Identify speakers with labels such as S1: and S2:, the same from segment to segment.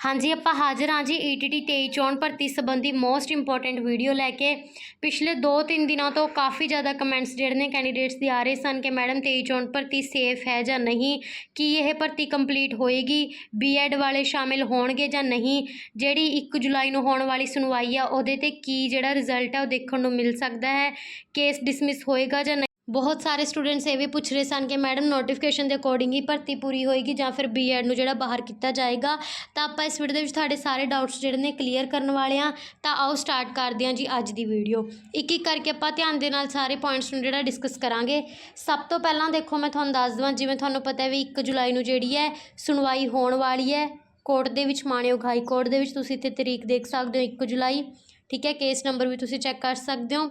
S1: ਹਾਂਜੀ, ਆਪਾਂ ਹਾਜ਼ਰ ਹਾਂ ਜੀ ਈਟੀਟੀ 23 ਚੋਣ ਭਰਤੀ ਸੰਬੰਧੀ ਮੋਸਟ ਇੰਪੋਰਟੈਂਟ ਵੀਡੀਓ ਲੈ ਕੇ। ਪਿਛਲੇ 2-3 ਦਿਨਾਂ ਤੋਂ ਕਾਫੀ ਜ਼ਿਆਦਾ ਕਮੈਂਟਸ ਜਿਹੜੇ ਨੇ ਕੈਂਡੀਡੇਟਸ ਦੇ ਆ ਰਹੇ ਸਨ ਕਿ ਮੈਡਮ 23 ਚੋਣ ਭਰਤੀ ਸੇਫ ਹੈ ਜਾਂ ਨਹੀਂ, ਕੀ ਇਹ ਭਰਤੀ ਕੰਪਲੀਟ ਹੋਏਗੀ ਬੀਐਡ ਵਾਲੇ ਸ਼ਾਮਿਲ ਹੋਣਗੇ ਜਾਂ ਨਹੀਂ, ਜਿਹੜੀ 1 ਜੁਲਾਈ ਨੂੰ ਹੋਣ ਵਾਲੀ ਸੁਣਵਾਈ ਆ ਉਹਦੇ ਤੇ ਕੀ ਜਿਹੜਾ ਰਿਜ਼ਲਟ ਹੈ ਉਹ ਦੇਖਣ ਨੂੰ ਮਿਲ ਸਕਦਾ ਹੈ ਕੇਸ ਡਿਸਮਿਸ ਹੋਏਗਾ ਜਾਂ ਨਹੀਂ ਬਹੁਤ ਸਾਰੇ ਸਟੂਡੈਂਟਸ ਇਹ ਵੀ ਪੁੱਛ ਰਹੇ ਸਨ ਕਿ ਮੈਡਮ ਨੋਟੀਫਿਕੇਸ਼ਨ ਦੇ ਅਕੋਰਡਿੰਗ ਹੀ ਭਰਤੀ ਪੂਰੀ ਹੋਏਗੀ ਜਾਂ ਫਿਰ ਬੀਐਡ ਨੂੰ ਜਿਹੜਾ ਬਾਹਰ ਕੀਤਾ ਜਾਏਗਾ। ਤਾਂ ਆਪਾਂ ਇਸ ਵੀਡੀਓ ਦੇ ਵਿੱਚ ਤੁਹਾਡੇ ਸਾਰੇ ਡਾਊਟਸ ਜਿਹੜੇ ਨੇ ਕਲੀਅਰ ਕਰਨ ਵਾਲੇ ਆ ਤਾਂ ਆਓ ਸਟਾਰਟ ਕਰਦੇ ਹਾਂ ਜੀ ਅੱਜ ਦੀ ਵੀਡੀਓ ਇੱਕ ਇੱਕ ਕਰਕੇ ਆਪਾਂ ਧਿਆਨ ਦੇ ਨਾਲ ਸਾਰੇ ਪੁਆਇੰਟਸ ਨੂੰ ਜਿਹੜਾ ਡਿਸਕਸ ਕਰਾਂਗੇ। ਸਭ ਤੋਂ ਪਹਿਲਾਂ ਦੇਖੋ ਮੈਂ ਤੁਹਾਨੂੰ ਦੱਸ ਦਵਾਂ, ਜਿਵੇਂ ਤੁਹਾਨੂੰ ਪਤਾ ਹੈ ਵੀ 1 ਜੁਲਾਈ ਨੂੰ ਜਿਹੜੀ ਹੈ ਸੁਣਵਾਈ ਹੋਣ ਵਾਲੀ ਹੈ। ਕੋਰਟ ਦੇ ਵਿੱਚ ਮਾਣਯੋਗ ਹਾਈ ਕੋਰਟ ਦੇ ਵਿੱਚ ਤੁਸੀਂ ਇੱਥੇ ਤਰੀਕ ਦੇਖ ਸਕਦੇ ਹੋ 1 ਜੁਲਾਈ। ਠੀਕ ਹੈ ਕੇਸ ਨੰਬਰ ਵੀ ਤੁਸੀਂ ਚੈੱਕ ਕਰ ਸਕਦੇ ਹੋ।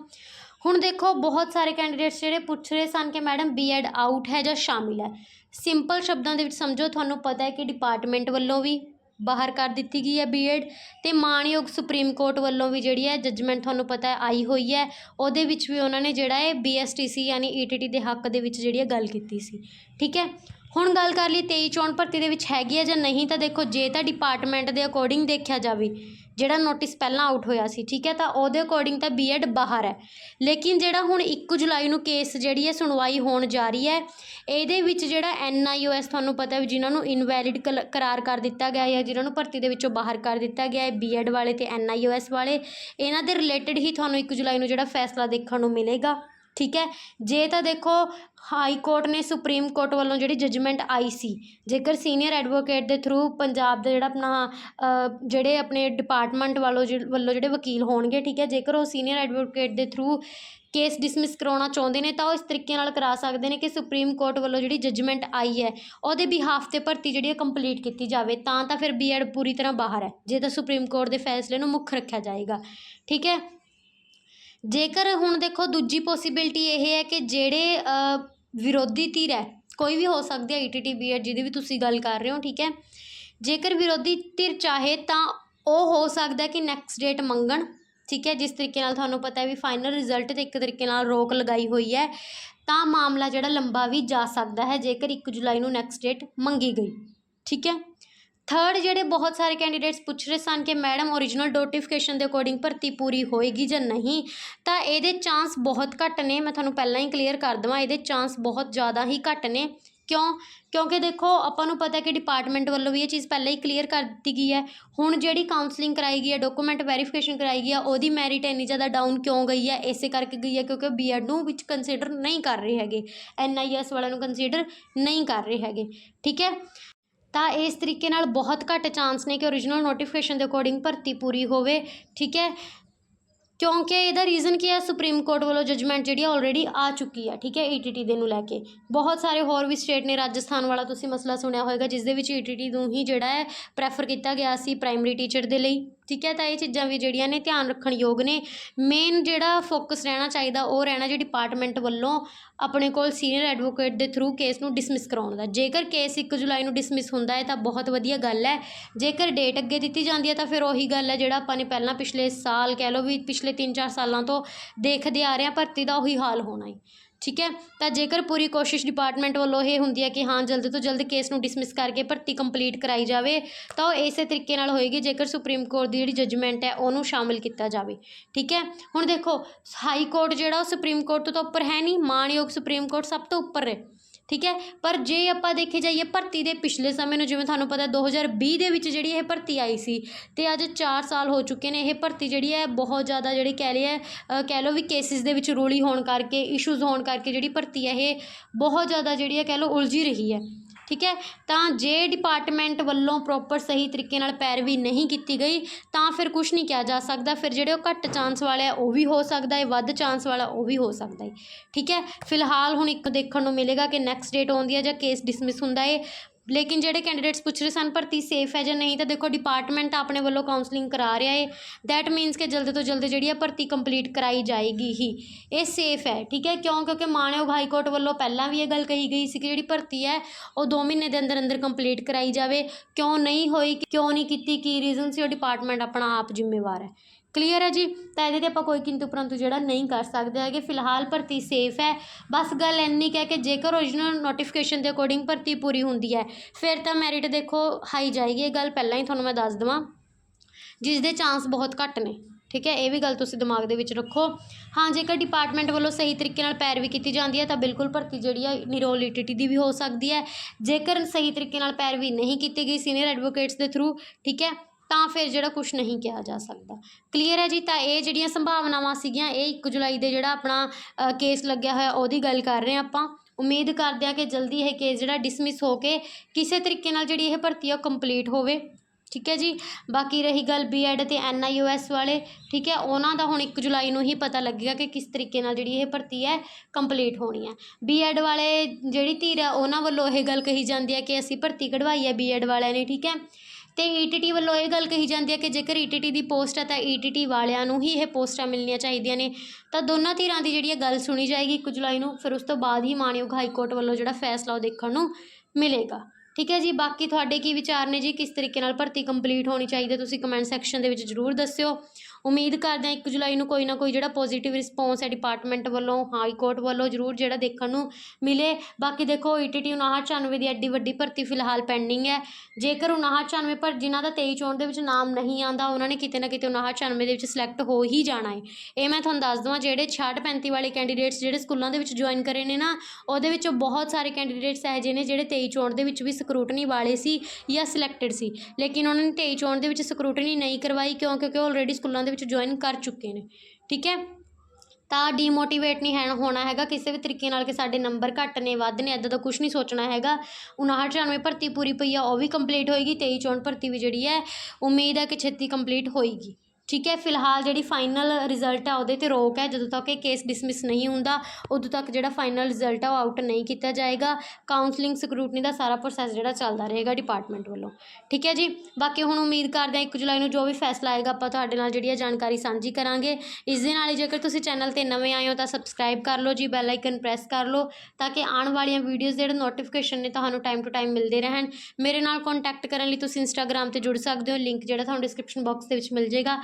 S1: ਹੁਣ ਦੇਖੋ, ਬਹੁਤ ਸਾਰੇ ਕੈਂਡੀਡੇਟਸ ਜਿਹੜੇ ਪੁੱਛ ਰਹੇ ਸਨ ਕਿ ਮੈਡਮ ਬੀਐਡ ਆਊਟ ਹੈ ਜਾਂ ਸ਼ਾਮਿਲ ਹੈ। ਸਿੰਪਲ ਸ਼ਬਦਾਂ ਦੇ ਵਿੱਚ ਸਮਝੋ, ਤੁਹਾਨੂੰ ਪਤਾ ਹੈ ਕਿ ਡਿਪਾਰਟਮੈਂਟ ਵੱਲੋਂ ਵੀ ਬਾਹਰ ਕਰ ਦਿੱਤੀ ਗਈ ਹੈ ਬੀਐਡ ਤੇ ਮਾਣਯੋਗ ਸੁਪਰੀਮ ਕੋਰਟ ਵੱਲੋਂ ਵੀ ਜਿਹੜੀ ਹੈ ਜੱਜਮੈਂਟ ਤੁਹਾਨੂੰ ਪਤਾ ਹੈ ਆਈ ਹੋਈ ਹੈ। ਉਹਦੇ ਵਿੱਚ ਵੀ ਉਹਨਾਂ ਨੇ ਜਿਹੜਾ ਹੈ ਬੀਐਸਟੀਸੀ ਯਾਨੀ ਈਟੀਟੀ ਦੇ ਹੱਕ ਦੇ ਵਿੱਚ ਜਿਹੜੀ ਹੈ ਗੱਲ ਕੀਤੀ ਸੀ। ਠੀਕ ਹੈ? ਹੁਣ ਗੱਲ ਕਰ ਲਈ 23 ਚੋਣ ਭਰਤੀ ਦੇ ਵਿੱਚ ਹੈਗੀ ਹੈ ਜਾਂ ਨਹੀਂ ਤਾਂ ਦੇਖੋ, ਜੇ ਤਾਂ ਡਿਪਾਰਟਮੈਂਟ ਦੇ ਅਕੋਰਡਿੰਗ ਦੇਖਿਆ ਜਾਵੇ ਜਿਹੜਾ ਨੋਟਿਸ ਪਹਿਲਾਂ ਆਊਟ ਹੋਇਆ ਸੀ, ਠੀਕ ਹੈ ਤਾਂ ਉਹਦੇ ਅਕੋਰਡਿੰਗ ਤਾਂ ਬੀਐਡ ਬਾਹਰ ਹੈ। ਲੇਕਿਨ ਜਿਹੜਾ ਹੁਣ ਇੱਕ ਜੁਲਾਈ ਨੂੰ ਕੇਸ ਜਿਹੜੀ ਹੈ ਸੁਣਵਾਈ ਹੋਣ ਜਾ ਰਹੀ ਹੈ, ਇਹਦੇ ਵਿੱਚ ਜਿਹੜਾ ਐਨਆਈਓਐਸ ਤੁਹਾਨੂੰ ਪਤਾ ਵੀ ਜਿਨ੍ਹਾਂ ਨੂੰ ਇਨਵੈਲਿਡ ਕਰਾਰ ਕਰ ਦਿੱਤਾ ਗਿਆ ਹੈ ਜਿਨ੍ਹਾਂ ਨੂੰ ਭਰਤੀ ਦੇ ਵਿੱਚੋਂ ਬਾਹਰ ਕਰ ਦਿੱਤਾ ਗਿਆ ਹੈ ਬੀਐਡ ਵਾਲੇ ਤੇ ਐਨਆਈਓਐਸ ਵਾਲੇ, ਇਹਨਾਂ ਦੇ ਰਿਲੇਟਡ ਹੀ ਤੁਹਾਨੂੰ 1 ਜੁਲਾਈ ਨੂੰ ਜਿਹੜਾ ਫੈਸਲਾ ਦੇਖਣ ਨੂੰ ਮਿਲੇਗਾ। ਠੀਕ ਹੈ? ਜੇ ਤਾਂ ਦੇਖੋ, ਹਾਈ ਕੋਰਟ ਨੇ ਸੁਪਰੀਮ ਕੋਰਟ ਵੱਲੋਂ ਜਿਹੜੀ ਜੱਜਮੈਂਟ ਆਈ ਸੀ, ਜੇਕਰ ਸੀਨੀਅਰ ਐਡਵੋਕੇਟ ਦੇ ਥਰੂ ਪੰਜਾਬ ਦਾ ਜਿਹੜਾ ਆਪਣਾ ਜਿਹੜੇ ਆਪਣੇ ਡਿਪਾਰਟਮੈਂਟ ਵੱਲੋਂ ਜ, ਵੱਲੋਂ ਜਿਹੜੇ ਵਕੀਲ ਹੋਣਗੇ, ਠੀਕ ਹੈ? ਜੇਕਰ ਉਹ ਸੀਨੀਅਰ ਐਡਵੋਕੇਟ ਦੇ ਥਰੂ ਕੇਸ ਡਿਸਮਿਸ ਕਰਾਉਣਾ ਚਾਹੁੰਦੇ ਨੇ, ਤਾਂ ਉਹ ਇਸ ਤਰੀਕੇ ਨਾਲ ਕਰਾ ਸਕਦੇ ਨੇ ਕਿ ਸੁਪਰੀਮ ਕੋਰਟ ਵੱਲੋਂ ਜਿਹੜੀ ਜੱਜਮੈਂਟ ਆਈ ਹੈ, ਉਹਦੇ ਬਿਹਾਫ ਤੇ ਭਰਤੀ ਜਿਹੜੀ ਹੈ ਕੰਪਲੀਟ ਕੀਤੀ ਜਾਵੇ, ਤਾਂ ਤਾਂ ਫਿਰ ਬੀਐਡ ਪੂਰੀ ਤਰ੍ਹਾਂ ਬਾਹਰ ਹੈ, ਜੇ ਤਾਂ ਸੁਪਰੀਮ ਕੋਰਟ ਦੇ ਫੈਸਲੇ ਨੂੰ ਮੁੱਖ ਰੱਖਿਆ ਜਾਏਗਾ, ਠੀਕ ਹੈ? ਜੇਕਰ ਹੁਣ ਦੇਖੋ ਦੂਜੀ ਪੋਸੀਬਿਲਟੀ ਇਹ ਹੈ ਕਿ ਜਿਹੜੇ ਵਿਰੋਧੀ ਧਿਰ ਹੈ, ਕੋਈ ਵੀ ਹੋ ਸਕਦੀ ਹੈ ਬੀ ਬੀਐਡ ਜਿਹਦੀ ਵੀ ਤੁਸੀਂ ਗੱਲ ਕਰ ਰਹੇ ਹੋ, ਠੀਕ ਹੈ? ਜੇਕਰ ਵਿਰੋਧੀ ਧਿਰ ਚਾਹੇ ਤਾਂ ਉਹ ਹੋ ਸਕਦਾ ਕਿ ਨੈਕਸਟ ਡੇਟ ਮੰਗਣ, ਠੀਕ ਹੈ? ਜਿਸ ਤਰੀਕੇ ਨਾਲ ਤੁਹਾਨੂੰ ਪਤਾ ਹੈ ਵੀ ਫਾਈਨਲ ਰਿਜ਼ਲਟ ਤੇ ਇੱਕ ਤਰੀਕੇ ਨਾਲ ਰੋਕ ਲਗਾਈ ਹੋਈ ਹੈ, ਤਾਂ ਮਾਮਲਾ ਜਿਹੜਾ ਲੰਬਾ ਵੀ ਜਾ ਸਕਦਾ ਹੈ ਜੇਕਰ 1 ਜੁਲਾਈ ਨੂੰ ਨੈਕਸਟ ਡੇਟ ਮੰਗੀ ਗਈ, ਠੀਕ ਹੈ? ਥਰਡ ਜਿਹੜੇ ਬਹੁਤ ਸਾਰੇ ਕੈਂਡੀਡੇਟਸ ਪੁੱਛ ਰਹੇ ਸਨ ਕਿ ਮੈਡਮ ਓਰੀਜਨਲ ਨੋਟੀਫਿਕੇਸ਼ਨ ਦੇ ਅਕੋਰਡਿੰਗ ਭਰਤੀ ਪੂਰੀ ਹੋਏਗੀ ਜਾਂ ਨਹੀਂ, ਤਾਂ ਇਹਦੇ ਚਾਂਸ ਬਹੁਤ ਘੱਟ ਨੇ। ਮੈਂ ਤੁਹਾਨੂੰ ਪਹਿਲਾਂ ਹੀ ਕਲੀਅਰ ਕਰ ਦਵਾਂ, ਇਹਦੇ ਚਾਂਸ ਬਹੁਤ ਜ਼ਿਆਦਾ ਹੀ ਘੱਟ ਨੇ। ਕਿਉਂ? ਕਿਉਂਕਿ ਦੇਖੋ, ਆਪਾਂ ਨੂੰ ਪਤਾ ਕਿ ਡਿਪਾਰਟਮੈਂਟ ਵੱਲੋਂ ਵੀ ਇਹ ਚੀਜ਼ ਪਹਿਲਾਂ ਹੀ ਕਲੀਅਰ ਕਰ ਦਿੱਤੀ ਗਈ ਹੈ। ਹੁਣ ਜਿਹੜੀ ਕਾਉਂਸਲਿੰਗ ਕਰਾਈ ਗਈ ਹੈ ਡਾਕੂਮੈਂਟ ਵੈਰੀਫਿਕੇਸ਼ਨ ਕਰਾਈ ਗਈ ਹੈ, ਉਹਦੀ ਮੈਰਿਟ ਇੰਨੀ ਜ਼ਿਆਦਾ ਡਾਊਨ ਕਿਉਂ ਗਈ ਹੈ? ਇਸੇ ਕਰਕੇ ਗਈ ਹੈ ਕਿਉਂਕਿ ਬੀਐਡ ਨੂੰ ਵਿੱਚ ਕੰਸੀਡਰ ਨਹੀਂ ਕਰ ਰਹੇ ਹੈਗੇ। ਐਨਆਈਐਸ ਵਾਲਿਆਂ ਨੂੰ ਕੰਸੀਡਰ ਨਹੀਂ ਕਰ ਰਹੇ ਹੈਗੇ। ਠੀਕ ਹੈ? ਤਾਂ ਇਸ ਤਰੀਕੇ ਨਾਲ ਬਹੁਤ ਘੱਟ ਚਾਂਸ ਨੇ ਕਿ ਓਰੀਜਨਲ ਨੋਟੀਫਿਕੇਸ਼ਨ ਦੇ ਅਕੋਰਡਿੰਗ ਭਰਤੀ ਪੂਰੀ ਹੋਵੇ, ਠੀਕ ਹੈ? ਕਿਉਂਕਿ ਇਹਦਾ ਰੀਜ਼ਨ ਕੀ ਹੈ? ਸੁਪਰੀਮ ਕੋਰਟ ਵੱਲੋਂ ਜਜਮੈਂਟ ਜਿਹੜੀ ਆਲਰੇਡੀ ਆ ਚੁੱਕੀ ਹੈ, ਠੀਕ ਹੈ? ਈਟੀਟੀ ਦੇ ਨੂੰ ਲੈ ਕੇ। ਬਹੁਤ ਸਾਰੇ ਹੋਰ ਵੀ ਸਟੇਟ ਨੇ, ਰਾਜਸਥਾਨ ਵਾਲਾ ਤੁਸੀਂ ਮਸਲਾ ਸੁਣਿਆ ਹੋਵੇਗਾ ਜਿਸ ਦੇ ਵਿੱਚ ਈਟੀਟੀ ਨੂੰ ਹੀ ਜਿਹੜਾ ਹੈ ਪ੍ਰੈਫਰ ਕੀਤਾ ਗਿਆ ਸੀ ਪ੍ਰਾਇਮਰੀ ਟੀਚਰ ਦੇ ਲਈ। ਠੀਕ ਹੈ ਤਾਂ ਇਹ ਚੀਜ਼ਾਂ ਵੀ ਜਿਹੜੀਆਂ ਨੇ ਧਿਆਨ ਰੱਖਣ ਯੋਗ ਨੇ। ਮੇਨ ਜਿਹੜਾ ਫੋਕਸ ਰਹਿਣਾ ਚਾਹੀਦਾ, ਉਹ ਰਹਿਣਾ ਜੀ ਡਿਪਾਰਟਮੈਂਟ ਵੱਲੋਂ ਆਪਣੇ ਕੋਲ ਸੀਨੀਅਰ ਐਡਵੋਕੇਟ ਦੇ ਥਰੂ ਕੇਸ ਨੂੰ ਡਿਸਮਿਸ ਕਰਾਉਣ ਦਾ। ਜੇਕਰ ਕੇਸ 1 ਜੁਲਾਈ ਨੂੰ ਡਿਸਮਿਸ ਹੁੰਦਾ ਹੈ ਤਾਂ ਬਹੁਤ ਵਧੀਆ ਗੱਲ ਹੈ। ਜੇਕਰ ਡੇਟ ਅੱਗੇ ਦਿੱਤੀ ਜਾਂਦੀ ਹੈ ਤਾਂ ਫਿਰ ਉਹੀ ਗੱਲ ਹੈ ਜਿਹੜਾ ਆਪਾਂ ਨੇ ਪਹਿਲਾਂ ਪਿਛਲੇ ਸਾਲ ਕਹਿ ਲਓ ਵੀ ਪਿਛਲੇ 3-4 ਸਾਲਾਂ ਤੋਂ ਦੇਖਦੇ ਆ ਰਹੇ ਹਾਂ, ਭਰਤੀ ਦਾ ਉਹੀ ਹਾਲ ਹੋਣਾ ਹੈ। ਠੀਕ ਹੈ? ਤਾਂ ਜੇਕਰ ਪੂਰੀ ਕੋਸ਼ਿਸ਼ ਡਿਪਾਰਟਮੈਂਟ ਵੱਲੋਂ ਇਹ ਹੁੰਦੀ ਹੈ ਕਿ ਹਾਂ, ਜਲਦ ਤੋਂ ਜਲਦ ਕੇਸ ਨੂੰ ਡਿਸਮਿਸ ਕਰਕੇ ਭਰਤੀ ਕੰਪਲੀਟ ਕਰਾਈ ਜਾਵੇ, ਤਾਂ ਉਹ ਇਸੇ ਤਰੀਕੇ ਨਾਲ ਹੋਏਗੀ ਜੇਕਰ ਸੁਪਰੀਮ ਕੋਰਟ ਦੀ ਜਿਹੜੀ ਜੱਜਮੈਂਟ ਹੈ, ਉਹਨੂੰ ਸ਼ਾਮਿਲ ਕੀਤਾ ਜਾਵੇ। ਠੀਕ ਹੈ? ਹੁਣ ਦੇਖੋ, ਹਾਈ ਕੋਰਟ ਜਿਹੜਾ ਉਹ ਸੁਪਰੀਮ ਕੋਰਟ ਤੋਂ ਤਾਂ ਉੱਪਰ ਹੈ ਨਹੀਂ, ਮਾਣਯੋਗ ਸੁਪਰੀਮ ਕੋਰਟ ਸਭ ਤੋਂ ਉੱਪਰ ਹੈ। ਠੀਕ ਹੈ? ਪਰ ਜੇ ਆਪਾਂ ਦੇਖੇ ਜਾਈਏ ਭਰਤੀ ਦੇ ਪਿਛਲੇ ਸਮੇਂ ਨੂੰ, ਜਿਵੇਂ ਤੁਹਾਨੂੰ ਪਤਾ 2020 ਦੇ ਵਿੱਚ ਜਿਹੜੀ ਇਹ ਭਰਤੀ ਆਈ ਸੀ ਤੇ ਅੱਜ 4 ਸਾਲ ਹੋ ਚੁੱਕੇ ਨੇ, ਇਹ ਭਰਤੀ ਜਿਹੜੀ ਹੈ ਬਹੁਤ ਜ਼ਿਆਦਾ ਜਿਹੜੀ ਕਹਿ ਲਈਏ ਕਹਿ ਲਓ ਵੀ ਕੇਸਿਸ ਦੇ ਵਿੱਚ ਰੂਲੀ ਹੋਣ ਕਰਕੇ ਇਸ਼ੂਜ਼ ਹੋਣ ਕਰਕੇ ਜਿਹੜੀ ਭਰਤੀ ਹੈ, ਇਹ ਬਹੁਤ ਜ਼ਿਆਦਾ ਜਿਹੜੀ ਹੈ ਕਹਿ ਲਓ ਉਲਝੀ ਰਹੀ ਹੈ। ਠੀਕ ਹੈ? ਤਾਂ ਜੇ ਡਿਪਾਰਟਮੈਂਟ ਵੱਲੋਂ ਪ੍ਰੋਪਰ ਸਹੀ ਤਰੀਕੇ ਨਾਲ ਪੈਰਵੀ ਨਹੀਂ ਕੀਤੀ ਗਈ, ਤਾਂ ਫਿਰ ਕੁਝ ਨਹੀਂ ਕਿਹਾ ਜਾ ਸਕਦਾ। ਫਿਰ ਜਿਹੜੇ ਉਹ ਘੱਟ ਚਾਂਸ ਵਾਲੇ ਆ, ਉਹ ਵੀ ਹੋ ਸਕਦਾ ਹੈ, ਵੱਧ ਚਾਂਸ ਵਾਲਾ, ਉਹ ਵੀ ਹੋ ਸਕਦਾ ਹੈ। ਠੀਕ ਹੈ? ਫਿਲਹਾਲ ਹੁਣ ਇੱਕ ਦੇਖਣ ਨੂੰ ਮਿਲੇਗਾ ਕਿ ਨੈਕਸਟ ਡੇਟ ਆਉਂਦੀ ਹੈ ਜਾਂ ਕੇਸ ਡਿਸਮਿਸ ਹੁੰਦਾ ਹੈ। ਲੇਕਿਨ ਜਿਹੜੇ ਕੈਂਡੀਡੇਟਸ ਪੁੱਛ ਰਹੇ ਸਨ ਭਰਤੀ ਸੇਫ ਹੈ ਜਾਂ ਨਹੀਂ, ਤਾਂ ਦੇਖੋ ਡਿਪਾਰਟਮੈਂਟ ਆਪਣੇ ਵੱਲੋਂ ਕਾਉਂਸਲਿੰਗ ਕਰਾ ਰਿਹਾ ਹੈ ਦੈਟ ਮੀਨਸ ਕਿ ਜਲਦ ਤੋਂ ਜਲਦ ਜਿਹੜੀ ਹੈ ਭਰਤੀ ਕੰਪਲੀਟ ਕਰਾਈ ਜਾਏਗੀ ਹੀ। ਇਹ ਸੇਫ ਹੈ, ਠੀਕ ਹੈ? ਕਿਉਂ? ਕਿਉਂਕਿ ਮਾਣਯੋਗ ਹਾਈ ਕੋਰਟ ਵੱਲੋਂ ਪਹਿਲਾਂ ਵੀ ਇਹ ਗੱਲ ਕਹੀ ਗਈ ਸੀ ਕਿ ਜਿਹੜੀ ਭਰਤੀ ਹੈ, ਉਹ 2 ਮਹੀਨੇ ਦੇ ਅੰਦਰ ਅੰਦਰ ਕੰਪਲੀਟ ਕਰਾਈ ਜਾਵੇ। ਕਿਉਂ ਨਹੀਂ ਹੋਈ, ਕਿਉਂ ਨਹੀਂ ਕੀਤੀ, ਕੀ ਰੀਜ਼ਨ ਸੀ, ਉਹ ਡਿਪਾਰਟਮੈਂਟ ਆਪਣਾ ਆਪ ਜ਼ਿੰਮੇਵਾਰ ਹੈ। ਕਲੀਅਰ ਹੈ ਜੀ? ਤਾਂ ਇਹਦੇ ਤੇ ਆਪਾਂ ਕੋਈ ਕਿੰਤੂ ਪਰੰਤੂ ਜਿਹੜਾ ਨਹੀਂ ਕਰ ਸਕਦੇ ਹੈਗੇ। ਫਿਲਹਾਲ ਭਰਤੀ ਸੇਫ ਹੈ। ਬਸ ਗੱਲ ਇੰਨੀ ਕੁ ਹੈ ਕਿ ਜੇਕਰ ਓਰੀਜਨਲ ਨੋਟੀਫਿਕੇਸ਼ਨ ਦੇ ਅਕੋਰਡਿੰਗ ਭਰਤੀ ਪੂਰੀ ਹੁੰਦੀ ਹੈ, ਫਿਰ ਤਾਂ ਮੈਰਿਟ ਦੇਖੋ ਹਾਈ ਜਾਏਗੀ। ਇਹ ਗੱਲ ਪਹਿਲਾਂ ਹੀ ਤੁਹਾਨੂੰ ਮੈਂ ਦੱਸ ਦੇਵਾਂ। ਜਿਸ ਦੇ ਚਾਂਸ ਬਹੁਤ ਘੱਟ ਨੇ। ਠੀਕ ਹੈ? ਇਹ ਵੀ ਗੱਲ ਤੁਸੀਂ ਦਿਮਾਗ ਦੇ ਵਿੱਚ ਰੱਖੋ। ਹਾਂ, ਜੇਕਰ ਡਿਪਾਰਟਮੈਂਟ ਵੱਲੋਂ ਸਹੀ ਤਰੀਕੇ ਨਾਲ ਪੈਰਵੀ ਕੀਤੀ ਜਾਂਦੀ ਹੈ, ਤਾਂ ਬਿਲਕੁਲ ਭਰਤੀ ਜਿਹੜੀ ਹੈ, ਨਿਰੋਲਿਟਿਟੀ ਦੀ ਵੀ ਹੋ ਸਕਦੀ ਹੈ। ਜੇਕਰ ਸਹੀ ਤਰੀਕੇ ਨਾਲ ਪੈਰਵੀ ਨਹੀਂ ਕੀਤੀ ਗਈ ਸੀਨੀਅਰ ਐਡਵੋਕੇਟਸ ਦੇ ਥਰੂ ਠੀਕ ਹੈ? ਤਾਂ ਫਿਰ ਜਿਹੜਾ ਕੁਝ ਨਹੀਂ ਕਿਹਾ ਜਾ ਸਕਦਾ। ਕਲੀਅਰ ਹੈ ਜੀ? ਤਾਂ ਇਹ ਜਿਹੜੀਆਂ ਸੰਭਾਵਨਾਵਾਂ ਸੀਗੀਆਂ, ਇਹ 1 ਜੁਲਾਈ ਦੇ ਜਿਹੜਾ ਆਪਣਾ ਕੇਸ ਲੱਗਿਆ ਹੋਇਆ, ਉਹਦੀ ਗੱਲ ਕਰ ਰਹੇ ਹਾਂ ਆਪਾਂ। ਉਮੀਦ ਕਰਦੇ ਹਾਂ ਕਿ ਜਲਦੀ ਇਹ ਕੇਸ ਜਿਹੜਾ ਡਿਸਮਿਸ ਹੋ ਕੇ ਕਿਸੇ ਤਰੀਕੇ ਨਾਲ ਜਿਹੜੀ ਇਹ ਭਰਤੀ ਆ ਉਹ ਕੰਪਲੀਟ ਹੋਵੇ। ਠੀਕ ਹੈ ਜੀ? ਬਾਕੀ ਰਹੀ ਗੱਲ ਬੀਐਡ ਤੇ ਐਨਆਈਓਐਸ ਵਾਲੇ, ਠੀਕ ਹੈ? ਉਹਨਾਂ ਦਾ ਹੁਣ 1 ਜੁਲਾਈ ਨੂੰ ਹੀ ਪਤਾ ਲੱਗੇਗਾ ਕਿ ਕਿਸ ਤਰੀਕੇ ਨਾਲ ਜਿਹੜੀ ਇਹ ਭਰਤੀ ਹੈ ਕੰਪਲੀਟ ਹੋਣੀ ਹੈ। ਬੀਐਡ ਵਾਲੇ ਜਿਹੜੀ ਧੀਰ ਹੈ ਉਹਨਾਂ ਵੱਲੋਂ ਇਹ ਗੱਲ ਕਹੀ ਜਾਂਦੀ ਹੈ ਕਿ ਅਸੀਂ ਭਰਤੀ ਕਢਵਾਈ ਹੈ ਬੀਐਡ ਵਾਲਿਆਂ ਨੇ, ਠੀਕ ਹੈ? ਤੇ ਈਟੀਟੀ ਵੱਲੋਂ ਇਹ ਗੱਲ ਕਹੀ ਜਾਂਦੀ ਹੈ ਕਿ ਜੇਕਰ ਈਟੀਟੀ ਦੀ ਪੋਸਟ ਹੈ ਤਾਂ ਈਟੀਟੀ ਵਾਲਿਆਂ ਨੂੰ ਹੀ ਇਹ ਪੋਸਟਾਂ ਮਿਲਣੀਆਂ ਚਾਹੀਦੀਆਂ ਨੇ। ਤਾਂ ਦੋਨਾਂ ਧਿਰਾਂ ਦੀ ਜਿਹੜੀ ਇਹ ਗੱਲ ਸੁਣੀ ਜਾਏਗੀ ਇੱਕ ਜੁਲਾਈ ਨੂੰ ਫਿਰ ਉਸ ਤੋਂ ਬਾਅਦ ਹੀ ਮਾਨਯੋਗ ਹਾਈ ਕੋਰਟ ਵੱਲੋਂ ਜਿਹੜਾ ਫੈਸਲਾ ਉਹ ਦੇਖਣ ਨੂੰ ਮਿਲੇਗਾ। ਠੀਕ ਹੈ ਜੀ, ਬਾਕੀ ਤੁਹਾਡੇ ਕੀ ਵਿਚਾਰ ਨੇ ਜੀ? ਕਿਸ ਤਰੀਕੇ ਨਾਲ ਭਰਤੀ ਕੰਪਲੀਟ ਹੋਣੀ ਚਾਹੀਦੀ ਹੈ? ਤੁਸੀਂ ਕਮੈਂਟ ਸੈਕਸ਼ਨ ਦੇ ਵਿੱਚ ਜ਼ਰੂਰ ਦੱਸਿਓ। ਉਮੀਦ ਕਰਦੇ ਹਾਂ 1 ਜੁਲਾਈ ਨੂੰ ਕੋਈ ਨਾ ਕੋਈ ਜਿਹੜਾ ਪੋਜ਼ਿਟਿਵ ਰਿਸਪੌਂਸ ਹੈ ਡਿਪਾਰਟਮੈਂਟ ਵੱਲੋਂ ਹਾਈ ਕੋਰਟ ਵੱਲੋਂ ਜ਼ਰੂਰ ਜਿਹੜਾ ਦੇਖਣ ਨੂੰ ਮਿਲੇ। ਬਾਕੀ ਦੇਖੋ ਈਟੀਟੀ 5994 ਦੀ ਐਡੀ ਵੱਡੀ ਭਰਤੀ ਫਿਲਹਾਲ ਪੈਂਡਿੰਗ ਹੈ। ਜੇਕਰ 5994 ਪਰ ਜਿਨ੍ਹਾਂ ਦਾ 23 ਚੋਣ ਦੇ ਵਿੱਚ ਨਾਮ ਨਹੀਂ ਆਂਦਾ ਉਹਨਾਂ ਨੇ ਕਿਤੇ ਨਾ ਕਿਤੇ 5994 ਦੇ ਵਿੱਚ ਸਿਲੈਕਟ ਹੋ ਹੀ ਜਾਣਾ ਹੈ। ਇਹ ਮੈਂ ਤੁਹਾਨੂੰ ਦੱਸ ਦਵਾਂ, ਜਿਹੜੇ 66 35 ਵਾਲੇ ਕੈਂਡੀਡੇਟਸ ਜਿਹੜੇ ਸਕੂਲਾਂ ਦੇ ਵਿੱਚ ਜੁਆਇਨ ਕਰੇ ਨੇ ਨਾ, ਉਹਦੇ ਵਿੱਚੋਂ ਬਹੁਤ ਸਾਰੇ ਕੈਂਡੀਡੇਟਸ ਇਹੋ ਜਿਹੇ ਨੇ ਜਿਹੜੇ 23 ਚੋਣ ਦੇ ਵਿੱਚ ਵੀ ਸਕਰੂਟਨੀ ਵਾਲੇ ਸੀ ਜਾਂ ਸਿਲੈਕਟਡ ਸੀ। ਲੇਕਿਨ ਉਹਨਾਂ ਨੇ 23 ਚੋਣ ਦੇ ਵਿੱਚ ਸਕਰੂਟਨੀ ਨਹੀਂ ਕਰਵਾਈ ਕਿਉਂ? ਕਿਉਂਕਿ ਉਹ ਆਲਰੇਡੀ ਸਕੂਲਾਂ ਦੇ ਵਿੱਚ ਜੁਆਇਨ ਕਰ ਚੁੱਕੇ ਨੇ। ਠੀਕ ਹੈ? ਤਾਂ ਡੀਮੋਟੀਵੇਟ ਨਹੀਂ ਹੈ ਹੋਣਾ ਹੈਗਾ ਕਿਸੇ ਵੀ ਤਰੀਕੇ ਨਾਲ ਕਿ ਸਾਡੇ ਨੰਬਰ ਘੱਟ ਨੇ, ਵੱਧ ਨੇ ਐਦਾਂ ਦਾ ਕੁਝ ਨਹੀਂ ਸੋਚਣਾ ਹੈਗਾ। 59 94 ਭਰਤੀ ਪੂਰੀ ਪਈ ਆ, ਉਹ ਵੀ ਕੰਪਲੀਟ ਹੋਏਗੀ। 23 ਚੋਣ ਭਰਤੀ ਵੀ ਜਿਹੜੀ ਹੈ, ਉਮੀਦ ਹੈ ਕਿ ਛੇਤੀ ਕੰਪਲੀਟ ਹੋਏਗੀ। ਠੀਕ ਹੈ, ਫਿਲਹਾਲ ਜਿਹੜੀ ਫਾਈਨਲ ਰਿਜ਼ਲਟ ਆ ਉਹਦੇ ਤੇ ਰੋਕ ਹੈ। ਜਦੋਂ ਤੱਕ ਇਹ ਕੇਸ ਡਿਸਮਿਸ ਨਹੀਂ ਹੁੰਦਾ, ਉਦੋਂ ਤੱਕ ਜਿਹੜਾ ਫਾਈਨਲ ਰਿਜ਼ਲਟ ਆ ਉਹ ਆਊਟ ਨਹੀਂ ਕੀਤਾ ਜਾਏਗਾ। ਕਾਉਂਸਲਿੰਗ ਸਕਰੂਟਨੀ ਦਾ ਸਾਰਾ ਪ੍ਰੋਸੈਸ ਜਿਹੜਾ ਚੱਲਦਾ ਰਹੇਗਾ ਡਿਪਾਰਟਮੈਂਟ ਵੱਲੋਂ। ਠੀਕ ਹੈ ਜੀ? ਬਾਕੀ ਹੁਣ ਉਮੀਦ ਕਰਦੇ ਹਾਂ 1 ਜੁਲਾਈ ਨੂੰ ਜੋ ਵੀ ਫੈਸਲਾ ਆਏਗਾ, ਆਪਾਂ ਤੁਹਾਡੇ ਨਾਲ ਜਿਹੜੀ ਹੈ ਜਾਣਕਾਰੀ ਸਾਂਝੀ ਕਰਾਂਗੇ। ਇਸ ਦੇ ਨਾਲ ਹੀ ਜੇਕਰ ਤੁਸੀਂ ਚੈਨਲ ਤੇ ਨਵੇਂ ਆਏ ਹੋ, ਤਾਂ ਸਬਸਕ੍ਰਾਈਬ ਕਰ ਲਓ ਜੀ ਬੈਲ ਆਈਕਨ ਪ੍ਰੈਸ ਕਰ ਲਓ, ਤਾਂ ਕਿ ਆਉਣ ਵਾਲੀਆਂ ਵੀਡੀਓਜ਼ ਜਿਹੜੇ ਨੋਟੀਫਿਕੇਸ਼ਨ ਨੇ, ਤੁਹਾਨੂੰ ਟਾਈਮ ਟੂ ਟਾਈਮ ਮਿਲਦੇ ਰਹਿਣ। ਮੇਰੇ ਨਾਲ ਕੰਟੈਕਟ ਕਰਨ ਲਈ ਤੁਸੀਂ ਇੰਸਟਾਗ੍ਰam ਤੇ ਜੁੜ ਸਕਦੇ ਹੋ। ਲਿੰਕ ਜਿਹੜਾ ਤੁਹਾਨੂੰ ਡਿਸਕ੍ਰਿਪਸ਼ਨ ਬਾਕਸ ਦੇ ਵਿੱਚ ਮਿਲ ਜਾਏਗਾ।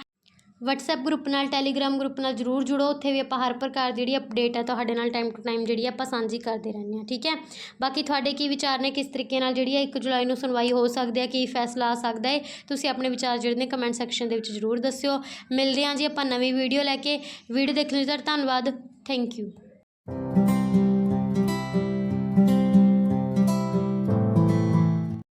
S1: ਵਟਸਐਪ ਗਰੁੱਪ ਨਾਲ ਟੈਲੀਗ੍ਰਾਮ ਗਰੁੱਪ ਨਾਲ ਜਰੂਰ ਜੁੜੋ। ਉੱਥੇ ਵੀ ਆਪਾਂ ਹਰ ਪ੍ਰਕਾਰ ਜਿਹੜੀ ਅਪਡੇਟ ਹੈ ਤੁਹਾਡੇ ਨਾਲ ਟਾਈਮ ਟੂ ਟਾਈਮ ਜਿਹੜੀ ਆਪਾਂ ਸਾਂਝੀ ਕਰਦੇ ਰਹਿੰਦੇ ਹਾਂ, ਠੀਕ ਹੈ? ਬਾਕੀ ਤੁਹਾਡੇ ਕੀ ਵਿਚਾਰ ਨੇ? ਕਿਸ ਤਰੀਕੇ ਨਾਲ ਜਿਹੜੀ ਹੈ 1 ਜੁਲਾਈ ਨੂੰ ਸੁਣਵਾਈ ਹੋ ਸਕਦੀ ਹੈ? ਕੀ ਫੈਸਲਾ ਆ ਸਕਦਾ ਹੈ? ਤੁਸੀਂ ਆਪਣੇ ਵਿਚਾਰ ਜਿਹੜੇ ਨੇ ਕਮੈਂਟ ਸੈਕਸ਼ਨ ਦੇ ਵਿੱਚ ਜਰੂਰ ਦੱਸਿਓ। ਮਿਲਦੇ ਹਾਂ ਜੀ ਆਪਾਂ ਨਵੀਂ ਵੀਡੀਓ ਲੈ ਕੇ। ਵੀਡੀਓ ਦੇਖਣ ਲਈ ਤੁਹਾਡਾ ਧੰਨਵਾਦ। Thank you